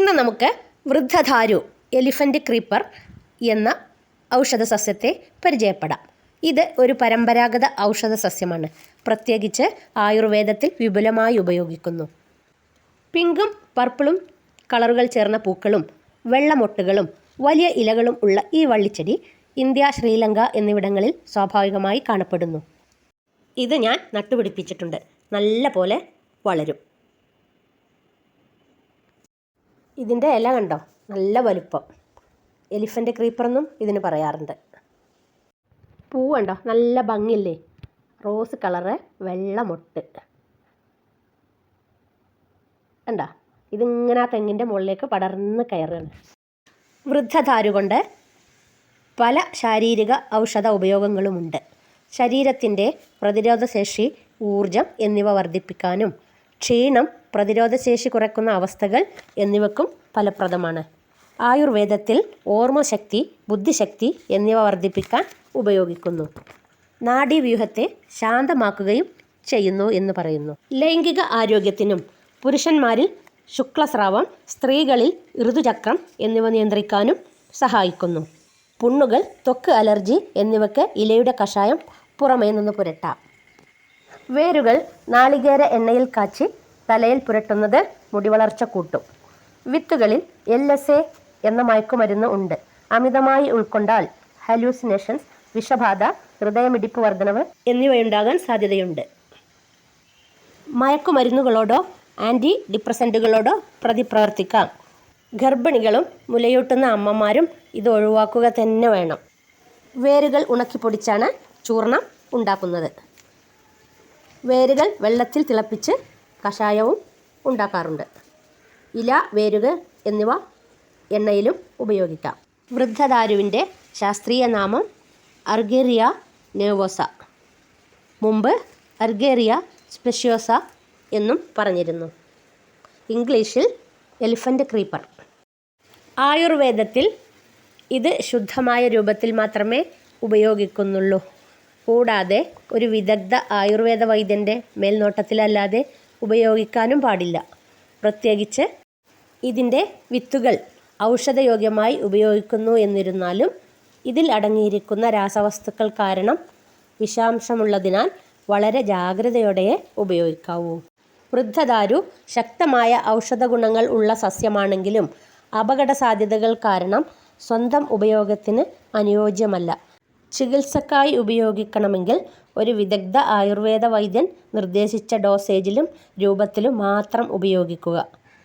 ഇന്ന് നമുക്ക് വൃദ്ധധാരു elephant creeper എന്ന ഔഷധ സസ്യത്തെ പരിചയപ്പെടാം. ഇത് ഒരു പരമ്പരാഗത ഔഷധ സസ്യമാണ്. പ്രത്യേകിച്ച് ആയുർവേദത്തിൽ വിപുലമായി ഉപയോഗിക്കുന്നു. പിങ്കും പർപ്പിളും കളറുകൾ ചേർന്ന പൂക്കളും വെള്ളമൊട്ടുകളും വലിയ ഇലകളും ഉള്ള ഈ വള്ളിച്ചെടി ഇന്ത്യ ശ്രീലങ്ക എന്നിവിടങ്ങളിൽ സ്വാഭാവികമായി കാണപ്പെടുന്നു. ഇത് ഞാൻ നട്ടുപിടിപ്പിച്ചിട്ടുണ്ട്. നല്ല പോലെ വളരും. ഇതിന്റെ ഇല കണ്ടോ? നല്ല വലുപ്പം. എലിഫന്റ് ക്രീപ്പറെന്നും ഇതിന് പറയാറുണ്ട്. പൂ കണ്ടോ? നല്ല ഭംഗിയില്ലേ? റോസ് കളറ് വെള്ളമൊട്ട് കണ്ടോ? ഇതിങ്ങനെ ആ തെങ്ങിന്റെ മുകളിലേക്ക് പടർന്ന് കയറുകയാണ്. വൃദ്ധധാരു കൊണ്ട് പല ശാരീരിക ഔഷധ ഉപയോഗങ്ങളുമുണ്ട്. ശരീരത്തിന്റെ പ്രതിരോധശേഷി ഊർജം എന്നിവ വർദ്ധിപ്പിക്കാനും ക്ഷീണം പ്രതിരോധശേഷി കുറയ്ക്കുന്ന അവസ്ഥകൾ എന്നിവക്കും ഫലപ്രദമാണ്. ആയുർവേദത്തിൽ ഓർമ്മശക്തി ബുദ്ധിശക്തി എന്നിവ വർദ്ധിപ്പിക്കാൻ ഉപയോഗിക്കുന്നു. നാഡീവ്യൂഹത്തെ ശാന്തമാക്കുകയും ചെയ്യുന്നു എന്ന് പറയുന്നു. ലൈംഗിക ആരോഗ്യത്തിനും പുരുഷന്മാരിൽ ശുക്ലസ്രാവം സ്ത്രീകളിൽ ഋതുചക്രം എന്നിവ നിയന്ത്രിക്കാനും സഹായിക്കുന്നു. പുണ്ണുകൾ ത്വക്ക് അലർജി എന്നിവയ്ക്ക് ഇലയുടെ കഷായം പുറമേ നിന്ന് പുരട്ടാം. വേരുകൾ നാളികേര എണ്ണയിൽ കാച്ചി തലയിൽ പുരട്ടുന്നത് മുടിവളർച്ച കൂട്ടും. വിത്തുകളിൽ എൽ എസ് എ എന്ന മയക്കുമരുന്ന് ഉണ്ട്. അമിതമായി ഉൾക്കൊണ്ടാൽ ഹലൂസിനേഷൻസ് വിഷബാധ ഹൃദയമിടിപ്പ് വർധനവ് എന്നിവയുണ്ടാകാൻ സാധ്യതയുണ്ട്. മയക്കുമരുന്നുകളോടോ ആന്റി ഡിപ്രസന്റുകളോടോ പ്രതിപ്രവർത്തിക്കാം. ഗർഭിണികളും മുലയൂട്ടുന്ന അമ്മമാരും ഇത് ഒഴിവാക്കുക തന്നെ വേണം. വേരുകൾ ഉണക്കിപ്പൊടിച്ചാണ് ചൂർണം ഉണ്ടാക്കുന്നത്. വേരുകൾ വെള്ളത്തിൽ തിളപ്പിച്ച് കഷായവും ഉണ്ടാക്കാറുണ്ട്. ഇല വേരുക എന്നിവ എണ്ണയിലും ഉപയോഗിക്കാം. വൃദ്ധദാരുവിന്റെ ശാസ്ത്രീയ നാമം അർഗേറിയ നെവോസ മുമ്പ് അർഗേറിയ സ്പെഷ്യോസ എന്നും പറഞ്ഞിരുന്നു. ഇംഗ്ലീഷിൽ എലിഫന്റ് ക്രീപ്പർ. ആയുർവേദത്തിൽ ഇത് ശുദ്ധമായ രൂപത്തിൽ മാത്രമേ ഉപയോഗിക്കുന്നുള്ളൂ. കൂടാതെ ഒരു വിദഗ്ധ ആയുർവേദ വൈദ്യന്റെ മേൽനോട്ടത്തിലല്ലാതെ ഉപയോഗിക്കാനും പാടില്ല. പ്രത്യേകിച്ച് ഇതിന്റെ വിത്തുകൾ ഔഷധയോഗ്യമായി ഉപയോഗിക്കുന്നു എന്നിരുന്നാലും ഇതിൽ അടങ്ങിയിരിക്കുന്ന രാസവസ്തുക്കൾ കാരണം വിഷാംശമുള്ളതിനാൽ വളരെ ജാഗ്രതയോടെ ഉപയോഗിക്കാവൂ. വൃദ്ധദാരു ശക്തമായ ഔഷധ ഗുണങ്ങൾ ഉള്ള സസ്യമാണെങ്കിലും അപകട സാധ്യതകൾ കാരണം സ്വന്തം ഉപയോഗത്തിന് അനുയോജ്യമല്ല. ചികിത്സക്കായി ഉപയോഗിക്കണമെങ്കിൽ ഒരു വിദഗ്ധ ആയുർവേദ വൈദ്യൻ നിർദ്ദേശിച്ച ഡോസേജിലും രൂപത്തിലും മാത്രം ഉപയോഗിക്കുക.